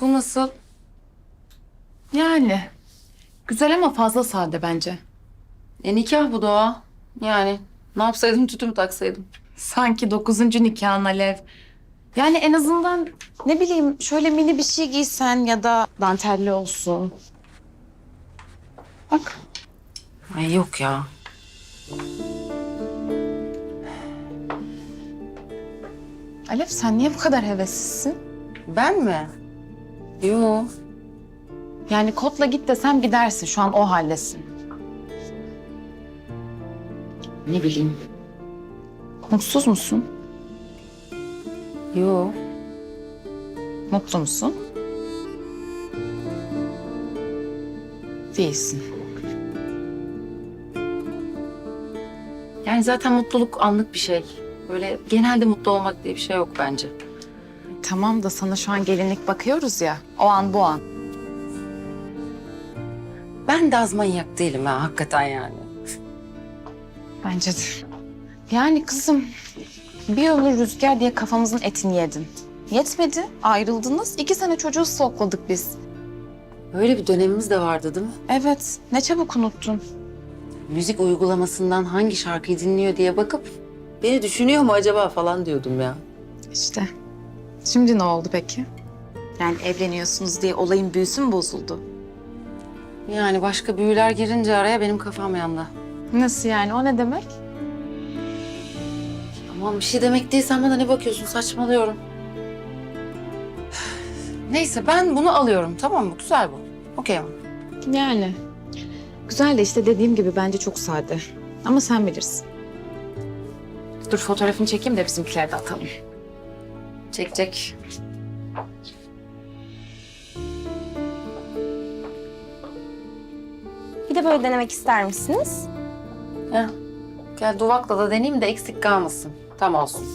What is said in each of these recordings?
Bu nasıl? Yani. Güzel ama fazla sade bence. E nikah bu doğa. Yani ne yapsaydım tütü mü taksaydım? Sanki dokuzuncu nikahın Alev. Yani en azından ne bileyim şöyle mini bir şey giysen ya da dantelli olsun. Bak. Ay yok ya. Alev sen niye bu kadar heveslisin? Ben mi? Yo. Yani kotla git desem gidersin. Şu an o haldesin. Ne bileyim. Mutsuz musun? Yo. Mutlu musun? Değilsin. Yani zaten mutluluk anlık bir şey. Böyle genelde mutlu olmak diye bir şey yok bence. Tamam da sana şu an gelinlik bakıyoruz ya. O an bu an. Ben de az manyak değilim ha hakikaten yani. Bence de. Yani kızım bir ömür rüzgar diye kafamızın etini yedin. Yetmedi. Ayrıldınız. İki sene çocuğu stokladık biz. Böyle bir dönemimiz de vardı değil mi? Evet. Ne çabuk unuttun. Müzik uygulamasından hangi şarkıyı dinliyor diye bakıp beni düşünüyor mu acaba falan diyordum ya. İşte. Şimdi ne oldu peki? Yani evleniyorsunuz diye olayın büyüsü mü bozuldu? Yani başka büyüler girince araya benim kafam yandı. Nasıl yani? O ne demek? Aman bir şey demek değil sen bana ne bakıyorsun saçmalıyorum. Neyse ben bunu alıyorum tamam mı? Güzel bu. Okey mi? Yani. Güzel de işte dediğim gibi bence çok sade. Ama sen bilirsin. Dur fotoğrafını çekeyim de bizimkileri de atalım. Çek çek. Bir de böyle denemek ister misiniz? Heh. Gel duvakla da deneyeyim de eksik kalmasın. Tam olsun.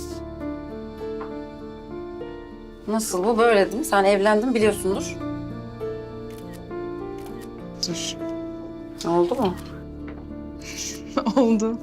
Nasıl bu böyle değil mi? Sen evlendin biliyorsundur. Dur. Oldu mu? Oldu.